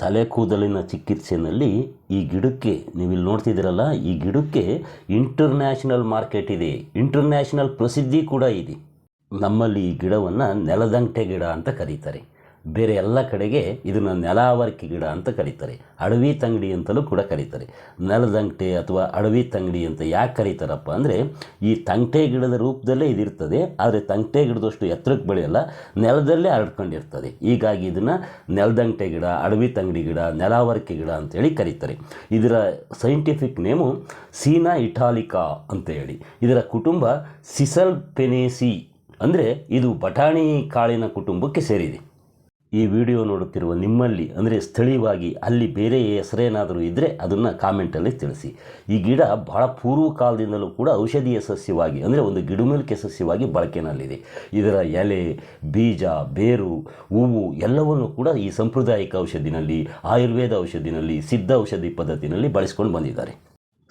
ತಲೆ ಕೂದಲಿನ ಚಿಕಿತ್ಸೆಯಲ್ಲಿ ಈ ಗಿಡಕ್ಕೆ ನೀವು ಇಲ್ಲಿ ನೋಡ್ತಿದ್ದೀರಲ್ಲ, ಈ ಗಿಡಕ್ಕೆ ಇಂಟರ್ನ್ಯಾಷನಲ್ ಮಾರ್ಕೆಟ್ ಇದೆ. ಇಂಟರ್ನ್ಯಾಷನಲ್ ಪ್ರಸಿದ್ಧಿ ಕೂಡ ಇದೆ. ನಮ್ಮಲ್ಲಿ ಈ ಗಿಡವನ್ನು ನೆಲದಂಟೆ ಗಿಡ ಅಂತ ಕರೀತಾರೆ. ಬೇರೆ ಎಲ್ಲ ಕಡೆಗೆ ಇದನ್ನು ನೆಲಾವರ್ಕಿ ಗಿಡ ಅಂತ ಕರೀತಾರೆ. ಅಡವಿ ತಂಗಡಿ ಅಂತಲೂ ಕೂಡ ಕರೀತಾರೆ. ನೆಲದಂಗಟೆ ಅಥವಾ ಅಡವಿ ತಂಗಡಿ ಅಂತ ಯಾಕೆ ಕರೀತಾರಪ್ಪ ಅಂದರೆ, ಈ ತಂಗಟೆ ಗಿಡದ ರೂಪದಲ್ಲೇ ಇದಿರ್ತದೆ, ಆದರೆ ತಂಗಟೆ ಗಿಡದಷ್ಟು ಎತ್ತರಕ್ಕೆ ಬೆಳೆಯಲ್ಲ, ನೆಲದಲ್ಲೇ ಹರಡ್ಕೊಂಡಿರ್ತದೆ ಹೀಗಾಗಿ ಇದನ್ನು ನೆಲದಂಗಟೆ ಗಿಡ, ಅಡವಿ ತಂಗಡಿ ಗಿಡ, ನೆಲಾವರ್ಕಿ ಗಿಡ ಅಂತೇಳಿ ಕರೀತಾರೆ. ಇದರ ಸೈಂಟಿಫಿಕ್ ನೇಮು ಸೀನಾ ಇಟಾಲಿಕಾ ಅಂತ ಹೇಳಿ. ಇದರ ಕುಟುಂಬ ಸಿಸಲ್ ಪೆನೇಸಿ ಅಂದರೆ ಇದು ಬಟಾಣಿ ಕಾಳಿನ ಕುಟುಂಬಕ್ಕೆ ಸೇರಿದೆ. ಈ ವಿಡಿಯೋ ನೋಡುತ್ತಿರುವ ನಿಮ್ಮಲ್ಲಿ, ಅಂದರೆ ಸ್ಥಳೀಯವಾಗಿ ಅಲ್ಲಿ ಬೇರೆ ಹೆಸರೇನಾದರೂ ಇದ್ದರೆ ಅದನ್ನು ಕಾಮೆಂಟಲ್ಲಿ ತಿಳಿಸಿ. ಈ ಗಿಡ ಬಹಳ ಪೂರ್ವ ಕಾಲದಿಂದಲೂ ಕೂಡ ಔಷಧೀಯ ಸಸ್ಯವಾಗಿ, ಅಂದರೆ ಒಂದು ಗಿಡಮೂಲಿಕೆ ಸಸ್ಯವಾಗಿ ಬಳಕೆನಲ್ಲಿದೆ. ಇದರ ಎಲೆ, ಬೀಜ, ಬೇರು, ಹೂವು ಎಲ್ಲವನ್ನು ಕೂಡ ಈ ಸಾಂಪ್ರದಾಯಿಕ ಔಷಧಿನಲ್ಲಿ, ಆಯುರ್ವೇದ ಔಷಧಿನಲ್ಲಿ, ಸಿದ್ಧ ಔಷಧಿ ಪದ್ಧತಿನಲ್ಲಿ ಬಳಸ್ಕೊಂಡು ಬಂದಿದ್ದಾರೆ.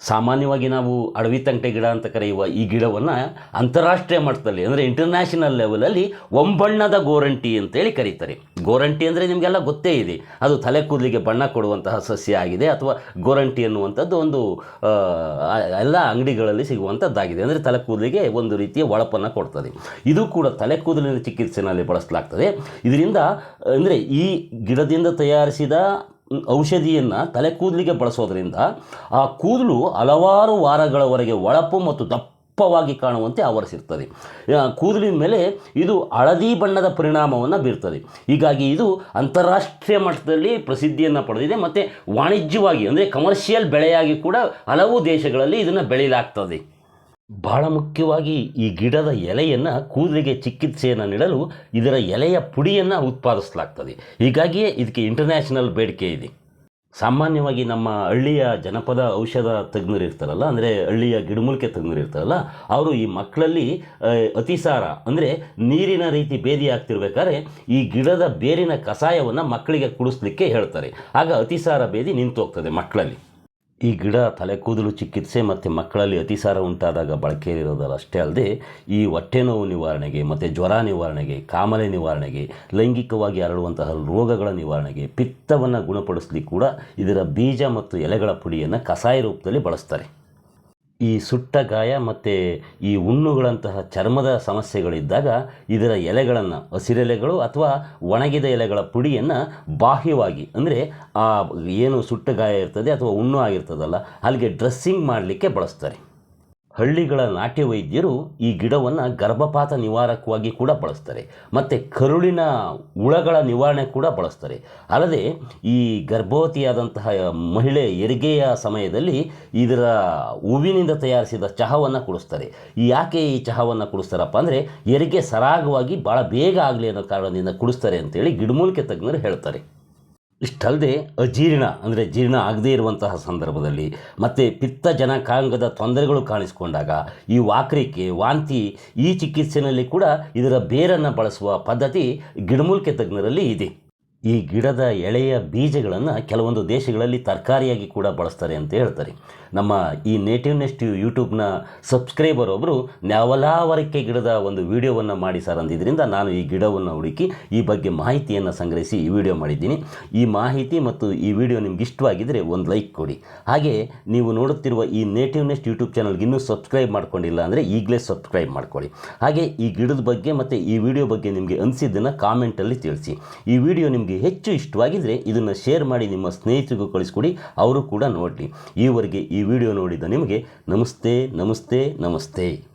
ಸಾಮಾನ್ಯವಾಗಿ ನಾವು ಅಡವಿ ತಂಟೆ ಗಿಡ ಅಂತ ಕರೆಯುವ ಈ ಗಿಡವನ್ನು ಅಂತಾರಾಷ್ಟ್ರೀಯ ಮಟ್ಟದಲ್ಲಿ, ಅಂದರೆ ಇಂಟರ್ನ್ಯಾಷನಲ್ ಲೆವೆಲಲ್ಲಿ ಒಂಬಣ್ಣದ ಗೋರಂಟಿ ಅಂತೇಳಿ ಕರೀತಾರೆ. ಗೋರಂಟಿ ಅಂದರೆ ನಿಮಗೆಲ್ಲ ಗೊತ್ತೇ ಇದೆ. ಅದು ತಲೆ ಕೂದಲಿಗೆ ಬಣ್ಣ ಕೊಡುವಂತಹ ಸಸ್ಯ ಆಗಿದೆ ಅಥವಾ ಗೋರಂಟಿ ಅನ್ನುವಂಥದ್ದು ಒಂದು ಎಲ್ಲ ಅಂಗಡಿಗಳಲ್ಲಿ ಸಿಗುವಂಥದ್ದಾಗಿದೆ. ಅಂದರೆ ತಲೆ ಕೂದಲಿಗೆ ಒಂದು ರೀತಿಯ ಒಳಪನ್ನು ಕೊಡ್ತದೆ. ಇದು ಕೂಡ ತಲೆ ಕೂದಲಿನ ಚಿಕಿತ್ಸೆನಲ್ಲಿ ಬಳಸಲಾಗ್ತದೆ. ಇದರಿಂದ, ಅಂದರೆ ಈ ಗಿಡದಿಂದ ತಯಾರಿಸಿದ ಔಷಧಿಯನ್ನು ತಲೆ ಕೂದಲಿಗೆ ಬಳಸೋದ್ರಿಂದ ಆ ಕೂದಲು ಹಲವಾರು ವಾರಗಳವರೆಗೆ ಒಳಪು ಮತ್ತು ದಪ್ಪವಾಗಿ ಕಾಣುವಂತೆ ಆವರಿಸಿರ್ತದೆ. ಕೂದಲಿನ ಮೇಲೆ ಇದು ಹಳದಿ ಬಣ್ಣದ ಪರಿಣಾಮವನ್ನು ಬೀರ್ತದೆ. ಹೀಗಾಗಿ ಇದು ಅಂತಾರಾಷ್ಟ್ರೀಯ ಮಟ್ಟದಲ್ಲಿ ಪ್ರಸಿದ್ಧಿಯನ್ನು ಪಡೆದಿದೆ ಮತ್ತು ವಾಣಿಜ್ಯವಾಗಿ, ಅಂದರೆ ಕಮರ್ಷಿಯಲ್ ಬೆಳೆಯಾಗಿ ಕೂಡ ಹಲವು ದೇಶಗಳಲ್ಲಿ ಇದನ್ನು ಬೆಳೆಯಲಾಗ್ತದೆ. ಬಹಳ ಮುಖ್ಯವಾಗಿ ಈ ಗಿಡದ ಎಲೆಯನ್ನು ಕೂದಲಿಗೆ ಚಿಕಿತ್ಸೆಯನ್ನು ನೀಡಲು ಇದರ ಎಲೆಯ ಪುಡಿಯನ್ನು ಉತ್ಪಾದಿಸಲಾಗ್ತದೆ. ಹೀಗಾಗಿಯೇ ಇದಕ್ಕೆ ಇಂಟರ್ನ್ಯಾಷನಲ್ ಬೇಡಿಕೆ ಇದೆ. ಸಾಮಾನ್ಯವಾಗಿ ನಮ್ಮ ಹಳ್ಳಿಯ ಜನಪದ ಔಷಧ ತಜ್ಞರು ಇರ್ತಾರಲ್ಲ, ಅಂದರೆ ಹಳ್ಳಿಯ ಗಿಡಮೂಲಿಕೆ ತಜ್ಞರು ಇರ್ತಾರಲ್ಲ, ಅವರು ಈ ಮಕ್ಕಳಲ್ಲಿ ಅತಿಸಾರ, ಅಂದರೆ ನೀರಿನ ರೀತಿ ಬೇದಿ ಆಗ್ತಿರ್ಬೇಕಾದ್ರೆ ಈ ಗಿಡದ ಬೇರಿನ ಕಷಾಯವನ್ನು ಮಕ್ಕಳಿಗೆ ಕುಡಿಸ್ಲಿಕ್ಕೆ ಹೇಳ್ತಾರೆ. ಆಗ ಅತಿಸಾರ ಬೇದಿ ನಿಂತು ಹೋಗ್ತದೆ ಮಕ್ಕಳಲ್ಲಿ. ಈ ಗಿಡ ತಲೆ ಕೂದಲು ಚಿಕಿತ್ಸೆ ಮತ್ತು ಮಕ್ಕಳಲ್ಲಿ ಅತಿಸಾರ ಉಂಟಾದಾಗ ಬಳಕೆಯಲ್ಲಿರೋದಲ್ಲ ಅಲ್ಲದೆ ಈ ಹೊಟ್ಟೆ ನೋವು ನಿವಾರಣೆಗೆ ಮತ್ತು ಜ್ವರ ನಿವಾರಣೆಗೆ, ಕಾಮಲೆ ನಿವಾರಣೆಗೆ, ಲೈಂಗಿಕವಾಗಿ ಹರಡುವಂತಹ ರೋಗಗಳ ನಿವಾರಣೆಗೆ ಪಿತ್ತವನ್ನು ಗುಣಪಡಿಸಲಿ ಕೂಡ ಇದರ ಬೀಜ ಮತ್ತು ಎಲೆಗಳ ಪುಡಿಯನ್ನು ಕಸಾಯ ರೂಪದಲ್ಲಿ ಬಳಸ್ತಾರೆ. ಈ ಸುಟ್ಟ ಗಾಯ ಮತ್ತು ಈ ಹುಣ್ಣುಗಳಂತಹ ಚರ್ಮದ ಸಮಸ್ಯೆಗಳಿದ್ದಾಗ ಇದರ ಎಲೆಗಳನ್ನು, ಹಸಿರೆಲೆಗಳು ಅಥವಾ ಒಣಗಿದ ಎಲೆಗಳ ಪುಡಿಯನ್ನು ಬಾಹ್ಯವಾಗಿ, ಅಂದರೆ ಆ ಏನು ಸುಟ್ಟ ಗಾಯ ಇರ್ತದೆ ಅಥವಾ ಹುಣ್ಣು ಆಗಿರ್ತದಲ್ಲ ಅಲ್ಲಿಗೆ ಡ್ರೆಸ್ಸಿಂಗ್ ಮಾಡಲಿಕ್ಕೆ ಬಳಸ್ತಾರೆ. ಹಳ್ಳಿಗಳ ನಾಟ್ಯ ವೈದ್ಯರು ಈ ಗಿಡವನ್ನು ಗರ್ಭಪಾತ ನಿವಾರಕವಾಗಿ ಕೂಡ ಬಳಸ್ತಾರೆ. ಮತ್ತು ಕರುಳಿನ ಹುಳಗಳ ನಿವಾರಣೆ ಕೂಡ ಬಳಸ್ತಾರೆ. ಅಲ್ಲದೆ ಈ ಗರ್ಭವತಿಯಾದಂತಹ ಮಹಿಳೆ ಹೆರಿಗೆಯ ಸಮಯದಲ್ಲಿ ಇದರ ಹೂವಿನಿಂದ ತಯಾರಿಸಿದ ಚಹಾವನ್ನು ಕುಡಿಸ್ತಾರೆ. ಯಾಕೆ ಈ ಚಹಾವನ್ನು ಕುಡಿಸ್ತಾರಪ್ಪ ಅಂದರೆ ಹೆರಿಗೆ ಸರಾಗವಾಗಿ ಭಾಳ ಬೇಗ ಆಗಲಿ ಅನ್ನೋ ಕಾರಣದಿಂದ ಕುಡಿಸ್ತಾರೆ ಅಂತೇಳಿ ಗಿಡಮೂಲಿಕೆ ತಜ್ಞರು ಹೇಳ್ತಾರೆ. ಇಷ್ಟಲ್ಲದೆ ಅಜೀರ್ಣ, ಅಂದರೆ ಜೀರ್ಣ ಆಗದೇ ಇರುವಂತಹ ಸಂದರ್ಭದಲ್ಲಿ ಮತ್ತು ಪಿತ್ತ ಜನಕಾಂಗದ ತೊಂದರೆಗಳು ಕಾಣಿಸಿಕೊಂಡಾಗ ಈ ವಾಕರಿಕೆ, ವಾಂತಿ ಈ ಚಿಕಿತ್ಸೆಯಲ್ಲಿ ಕೂಡ ಇದರ ಬೇರನ್ನು ಬಳಸುವ ಪದ್ಧತಿ ಗಿಡಮೂಲಿಕೆ ತಜ್ಞರಲ್ಲಿ ಇದೆ. ಈ ಗಿಡದ ಎಳೆಯ ಬೀಜಗಳನ್ನು ಕೆಲವೊಂದು ದೇಶಗಳಲ್ಲಿ ತರಕಾರಿಯಾಗಿ ಕೂಡ ಬಳಸ್ತಾರೆ ಅಂತ ಹೇಳ್ತಾರೆ. ನಮ್ಮ ಈ ನೇಟಿವ್ ನೆಸ್ಟ್ ಯೂಟ್ಯೂಬ್ನ ಸಬ್ಸ್ಕ್ರೈಬರ್ ಒಬ್ಬರು ನ್ಯಾವಲಾವರಕ್ಕೆ ಗಿಡದ ಒಂದು ವಿಡಿಯೋವನ್ನು ಮಾಡಿ ಸರ್ ಅಂದಿದ್ದರಿಂದ ನಾನು ಈ ಗಿಡವನ್ನು ಹುಡುಕಿ ಈ ಬಗ್ಗೆ ಮಾಹಿತಿಯನ್ನು ಸಂಗ್ರಹಿಸಿ ಈ ವಿಡಿಯೋ ಮಾಡಿದ್ದೀನಿ. ಈ ಮಾಹಿತಿ ಮತ್ತು ಈ ವಿಡಿಯೋ ನಿಮ್ಗೆ ಇಷ್ಟವಾಗಿದ್ದರೆ ಒಂದು ಲೈಕ್ ಕೊಡಿ. ಹಾಗೆ ನೀವು ನೋಡುತ್ತಿರುವ ಈ ನೇಟಿವ್ ನೆಸ್ಟ್ ಯೂಟ್ಯೂಬ್ ಚಾನಲ್ಗೆ ಇನ್ನೂ ಸಬ್ಸ್ಕ್ರೈಬ್ ಮಾಡ್ಕೊಂಡಿಲ್ಲ ಅಂದರೆ ಈಗಲೇ ಸಬ್ಸ್ಕ್ರೈಬ್ ಮಾಡ್ಕೊಳ್ಳಿ. ಹಾಗೆ ಈ ಗಿಡದ ಬಗ್ಗೆ ಮತ್ತು ಈ ವಿಡಿಯೋ ಬಗ್ಗೆ ನಿಮಗೆ ಅನಿಸಿದ್ದನ್ನು ಕಾಮೆಂಟಲ್ಲಿ ತಿಳಿಸಿ. ಈ ವಿಡಿಯೋ ನಿಮಗೆ ಹೆಚ್ಚು ಇಷ್ಟವಾಗಿದ್ದರೆ ಇದನ್ನು ಶೇರ್ ಮಾಡಿ ನಿಮ್ಮ ಸ್ನೇಹಿತರಿಗೂ ಕಳಿಸ್ಕೊಡಿ, ಅವರು ಕೂಡ ನೋಡಲಿ. ಈವರೆಗೆ ಈ ವಿಡಿಯೋ ನೋಡಿದ ನಿಮಗೆ ನಮಸ್ತೆ ನಮಸ್ತೆ ನಮಸ್ತೆ.